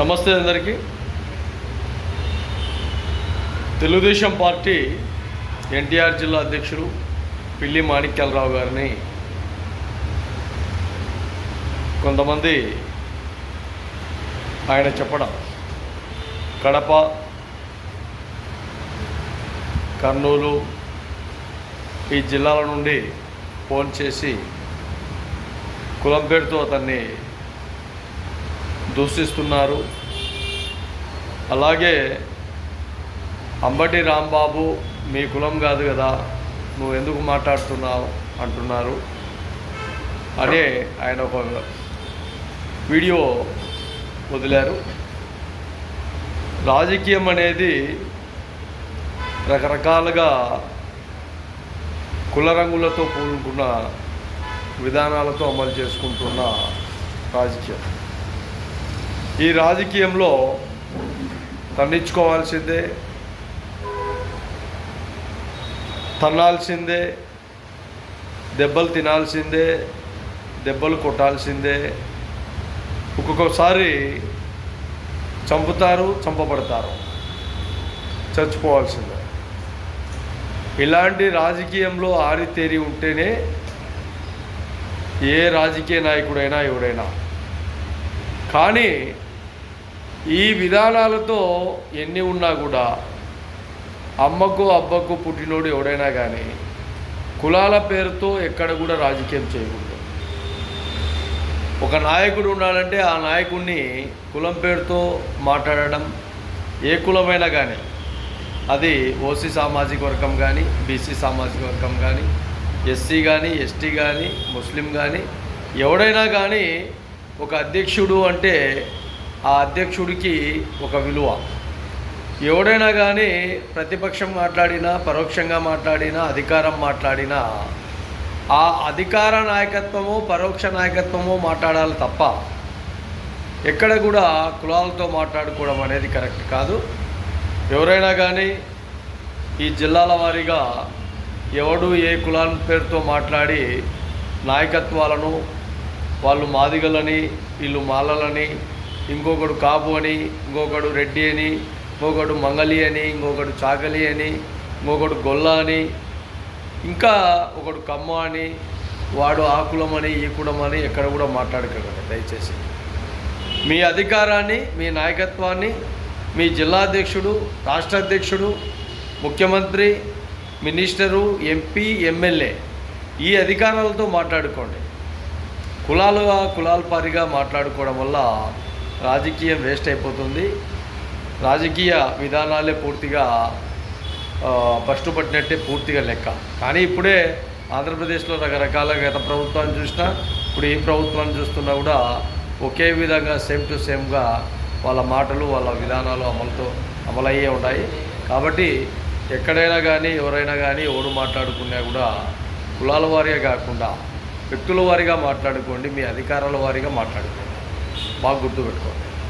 నమస్తే అందరికీ. తెలుగుదేశం పార్టీ ఎన్టీఆర్ జిల్లా అధ్యక్షుడు పిల్లి మాణిక్యాలరావు గారిని కొంతమంది ఆయన చెప్పడం. కడప కర్నూలు ఈ జిల్లాల నుండి ఫోన్ చేసి కులం పేరుతో అతన్ని దూషిస్తున్నారు. అలాగే అంబటి రాంబాబు మీ కులం కాదు కదా నువ్వు ఎందుకు మాట్లాడుతున్నావు అంటున్నారు. అనే ఆయన ఒక వీడియో వదిలారు. రాజకీయం అనేది రకరకాలుగా కుల రంగులతో కూడుకున్న విధానాలతో అమలు చేసుకుంటున్న రాజకీయం. ఈ రాజకీయంలో తన్నించుకోవాల్సిందే తన్నాల్సిందే దెబ్బలు తినాల్సిందే దెబ్బలు కొట్టాల్సిందే. ఒక్కొక్కసారి చంపుతారు చంపబడతారు. చచ్చిపోవాల్సిందే. ఇలాంటి రాజకీయంలో ఆరితేరి ఉంటేనే ఏ రాజకీయ నాయకుడైనా ఎవడైనా కానీ ఈ విధానాలతో ఎన్ని ఉన్నా కూడా అమ్మకు అబ్బకు పుట్టినోడు ఎవడైనా కానీ కులాల పేరుతో ఎక్కడ కూడా రాజకీయం చేయకూడదు. ఒక నాయకుడు ఉండాలంటే ఆ నాయకుడిని కులం పేరుతో మాట్లాడడం ఏ కులమైనా కానీ అది ఓసీ సామాజిక వర్గం కానీ బీసీ సామాజిక వర్గం కానీ ఎస్సీ కానీ ఎస్టీ కానీ ముస్లిం కానీ ఎవడైనా కానీ ఒక అధ్యక్షుడు అంటే ఆ అధ్యక్షుడికి ఒక విలువ. ఎవడైనా కానీ ప్రతిపక్షం మాట్లాడినా పరోక్షంగా మాట్లాడినా అధికారం మాట్లాడినా ఆ అధికార నాయకత్వము పరోక్ష నాయకత్వము మాట్లాడాలి తప్ప ఎక్కడ కూడా కులాలతో మాట్లాడుకోవడం అనేది కరెక్ట్ కాదు. ఎవరైనా కానీ ఈ జిల్లాల వారీగా ఎవడు ఏ కులాల పేరుతో మాట్లాడి నాయకత్వాలను వాళ్ళు మాదిగలని వీళ్ళు మాలలని ఇంకొకడు కాపు అని ఇంకొకడు రెడ్డి అని ఇంకొకడు మంగలి అని ఇంకొకడు చాకలి అని ఇంకొకడు గొల్ల అని ఇంకా ఒకడు కమ్మ అని వాడు ఆ కులం అని ఈ కులం అని ఎక్కడ కూడా మాట్లాడకండి దయచేసి. మీ అధికారాన్ని మీ నాయకత్వాన్ని మీ జిల్లా అధ్యక్షుడు రాష్ట్ర అధ్యక్షుడు ముఖ్యమంత్రి మినిస్టరు ఎంపీ ఎమ్మెల్యే ఈ అధికారాలతో మాట్లాడుకోండి. కులాలుగా కులాల పారిగా మాట్లాడుకోవడం వల్ల రాజకీయం వేస్ట్ అయిపోతుంది. రాజకీయ విధానాలే పూర్తిగా ఫస్ట్ పట్టినట్టే పూర్తిగా లెక్క. కానీ ఇప్పుడే ఆంధ్రప్రదేశ్లో రకరకాల గత ప్రభుత్వాన్ని చూసినా ఇప్పుడు ఈ ప్రభుత్వాన్ని చూస్తున్నా కూడా ఒకే విధంగా సేమ్ టు సేమ్గా వాళ్ళ మాటలు వాళ్ళ విధానాలు అమలుతో అమలయ్యే ఉన్నాయి కాబట్టి ఎక్కడైనా కానీ ఎవరైనా కానీ ఎవరు మాట్లాడుకున్నా కూడా కులాల వారే కాకుండా వ్యక్తుల వారిగా మాట్లాడుకోండి మీ అధికారాల వారీగా మాట్లాడుకోండి. బాగా గుర్తుపెట్టుకోండి.